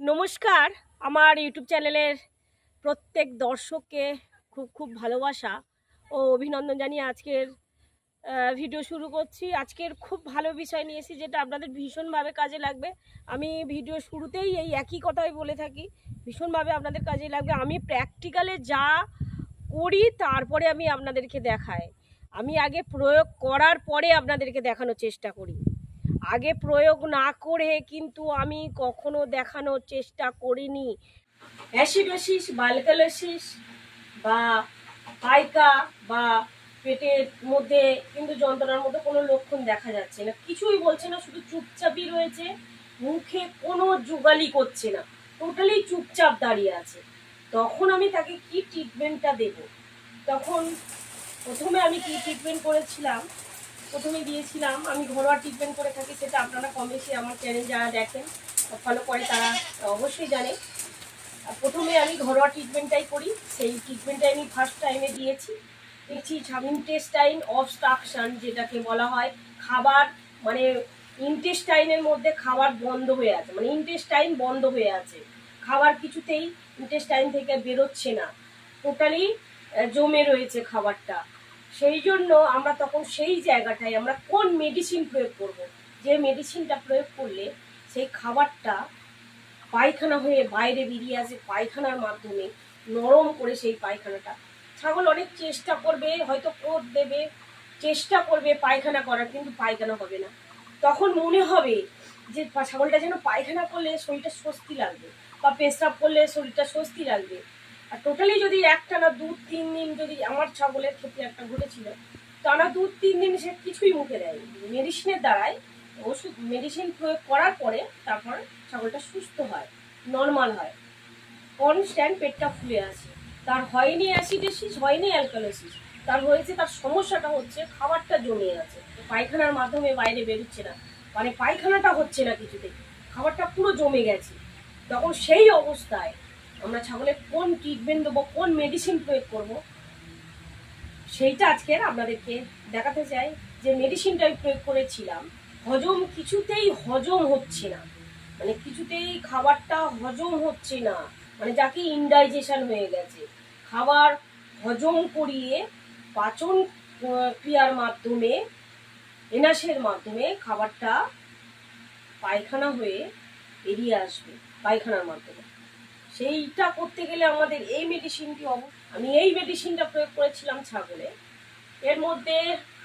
নমস্কার। আমার ইউটিউব চ্যানেলের প্রত্যেক দর্শককে খুব খুব ভালোবাসা ও অভিনন্দন জানিয়ে আজকের ভিডিও শুরু করছি। আজকের খুব ভালো বিষয় নিয়েছি যেটা আপনাদের ভীষণভাবে কাজে লাগবে। আমি ভিডিও শুরুতেই এই একই কথাই বলে থাকি, ভীষণভাবে আপনাদের কাজে লাগবে। আমি প্র্যাকটিক্যালে যা করি তারপরে আমি আপনাদেরকে দেখাই। আমি আগে প্রয়োগ করার পরে আপনাদেরকে দেখানোর চেষ্টা করি। আগে প্রয়োগ না করে কিন্তু আমি কখনো দেখানোর চেষ্টা করিনি। অ্যাসিডোসিস, বালকালোসিস বা পাইকা বা পেটের মধ্যে কিন্তু যন্ত্রণার মধ্যে কোনো লক্ষণ দেখা যাচ্ছে না। কিছুই বলছে না, শুধু চুপচাপই রয়েছে, মুখে কোনো যুগালি করছে না টোটালি চুপচাপ দাঁড়িয়ে আছে। তখন আমি তাকে কি ট্রিটমেন্টটা দেব? তখন প্রথমে আমি কি ট্রিটমেন্ট করেছিলাম? প্রথমে দিয়েছিলাম আমি ঘরোয়া ট্রিটমেন্ট করে থাকি, সেটা আপনারা কম বেশি আমার চ্যানেল যারা দেখেন ফলো করে তারা অবশ্যই জানে। প্রথমে আমি ঘরোয়া ট্রিটমেন্টটাই করি, সেই ট্রিটমেন্টটাই আমি ফার্স্ট টাইমে দিয়েছি। দেখছি ইন্টেস্টাইন অবস্ট্রাকশান যেটাকে বলা হয়। খাবার মানে ইন্টেস্টাইনের মধ্যে খাবার বন্ধ হয়ে আছে মানে ইন্টেস্টাইন বন্ধ হয়ে আছে। খাবার কিছুতেই ইন্টেস্টাইন থেকে বেরোচ্ছে না। টোটালি জমে রয়েছে খাবারটা। সেই জন্য আমরা তখন সেই জায়গাটায় আমরা কোন মেডিসিন প্রয়োগ করব। যে মেডিসিনটা প্রয়োগ করলে সেই খাবারটা পায়খানা হয়ে বাইরে বেরিয়ে আসে পায়খানার মাধ্যমে, নরম করে সেই পায়খানাটা। ছাগল অনেক চেষ্টা করবে, হয়তো কোদ দেবে, চেষ্টা করবে পায়খানা করার, কিন্তু পায়খানা হবে না। তখন মনে হবে যে ছাগলটা যেন পায়খানা করলে শরীরটা স্বস্তি লাগবে, বা পেশাব করলে শরীরটা স্বস্তি লাগবে। আর টোটালি যদি একটানা দু, তিন দিন যদি আমার ছাগলের ক্ষেত্রে একটা ঘটেছিল টানা দু, তিন দিন সে কিছুই মুখে দেয় মেডিসিনের দ্বারাই ওষুধ মেডিসিন প্রয়োগ করার পরে তারপর ছাগলটা সুস্থ হয় নর্মাল হয়। কনস্ট্যান্ট পেটটা ফুলে আছে তার হয়নি অ্যাসিডেসিস হয়নি অ্যালকালোসিস তার হয়েছে, তার সমস্যাটা হচ্ছে খাবারটা জমে আছে। পায়খানার মাধ্যমে বাইরে বেরোচ্ছে না। মানে পায়খানাটা হচ্ছে না কিছুতে খাবারটা পুরো জমে গেছে। তখন সেই অবস্থায় আমরা ছাগলের কোন ট্রিটমেন্ট দেবো, কোন মেডিসিন প্রয়োগ করব, সেইটা আজকের আপনাদেরকে দেখাতে চাই যে মেডিসিনটা আমি প্রয়োগ করেছিলাম, হজম কিছুতেই হজম হচ্ছে না। মানে কিছুতেই খাবারটা হজম হচ্ছে না মানে যাকে ইনডাইজেশন হয়ে গেছে। খাবার হজম করিয়ে পাচন ক্রিয়ার মাধ্যমে এনাসের মাধ্যমে খাবারটা পায়খানা হয়ে বেরিয়ে আসবে, পায়খানার মাধ্যমে। সেইটা করতে গেলে আমাদের এই মেডিসিনটি আমি এই মেডিসিনটা প্রয়োগ করেছিলাম ছাগলে। এর মধ্যে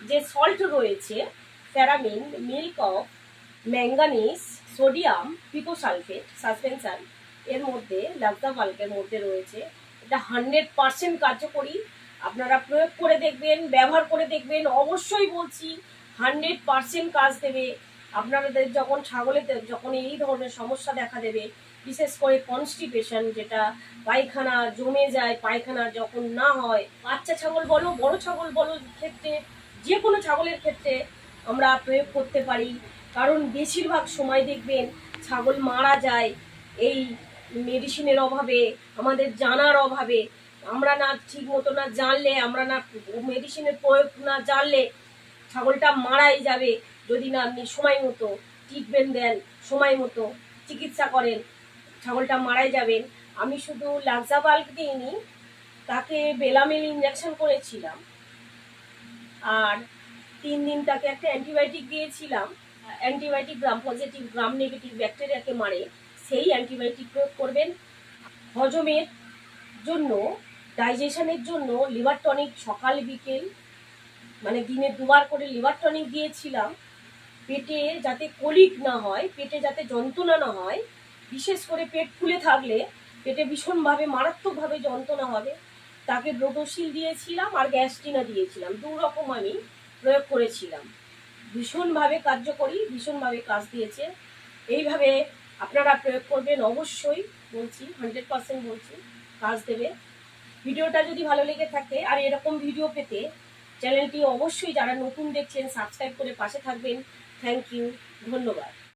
যে সল্ট রয়েছে প্যারামিন milk of manganese sodium picosulphate suspension এর মধ্যে লাবদা বাল্কের মধ্যে রয়েছে। এটা হান্ড্রেড পার্সেন্ট কার্যকরী। আপনারা প্রয়োগ করে দেখবেন, ব্যবহার করে দেখবেন। অবশ্যই বলছি হান্ড্রেড পার্সেন্ট কাজ দেবে। আপনাদের যখন ছাগলের যখন এই ধরনের সমস্যা দেখা দেবে, বিশেষ করে কনস্টিপেশন যেটা পায়খানা জমে যায়, পায়খানা যখন না হয়, বাচ্চা ছাগল বলো, বড় ছাগল বলো, ক্ষেত্রে যে কোনো ছাগলের ক্ষেত্রে আমরা প্রয়োগ করতে পারি। কারণ বেশিরভাগ সময় দেখবেন ছাগল মারা যায় এই মেডিসিনের অভাবে, আমাদের জানার অভাবে। আমরা না ঠিক মতো না জানলে, আমরা না মেডিসিনের প্রয়োগ না জানলে ছাগলটা মারাই যাবে। যদি না আপনি সময় মতো ট্রিটমেন্ট দেন, সময় মতো চিকিৎসা করেন, ছাগলটা মারাই যাবেন, আমি শুধু লাক্সা বাল্ক দিইনি তাকে বেলামেল ইঞ্জেকশন করেছিলাম। আর তিন দিন তাকে একটা অ্যান্টিবায়োটিক দিয়েছিলাম। Antibiotic gram positive gram negative ব্যাকটেরিয়াকে মারে, সেই অ্যান্টিবায়োটিক প্রয়োগ করবেন। হজমের জন্য ডাইজেশনের জন্য লিভার টনিক সকাল বিকেল মানে দিনে দুবার করে লিভার টনিক দিয়েছিলাম। পেটে যাতে কলিক না হয়, পেটে যাতে যন্ত্রণা না হয়, বিশেষ করে পেট ফুলে থাকলে পেটে ভীষণভাবে, মারাত্মকভাবে যন্ত্রণা হবে। তাকে ব্রোটোসিল দিয়েছিলাম আর গ্যাস্ট্রিনা দিয়েছিলাম। দু রকম আমি প্রয়োগ করেছিলাম। ভীষণভাবে কার্যকরী, ভীষণভাবে কাজ দিয়েছে। এইভাবে আপনারা প্রয়োগ করবেন অবশ্যই, বলছি, হান্ড্রেড পার্সেন্ট বলছি, কাজ দেবে। ভিডিওটা যদি ভালো লেগে থাকে আর এরকম ভিডিও পেতে চ্যানেলটি অবশ্যই যারা নতুন দেখছেন, সাবস্ক্রাইব করে পাশে থাকবেন। থ্যাংক ইউ ধন্যবাদ।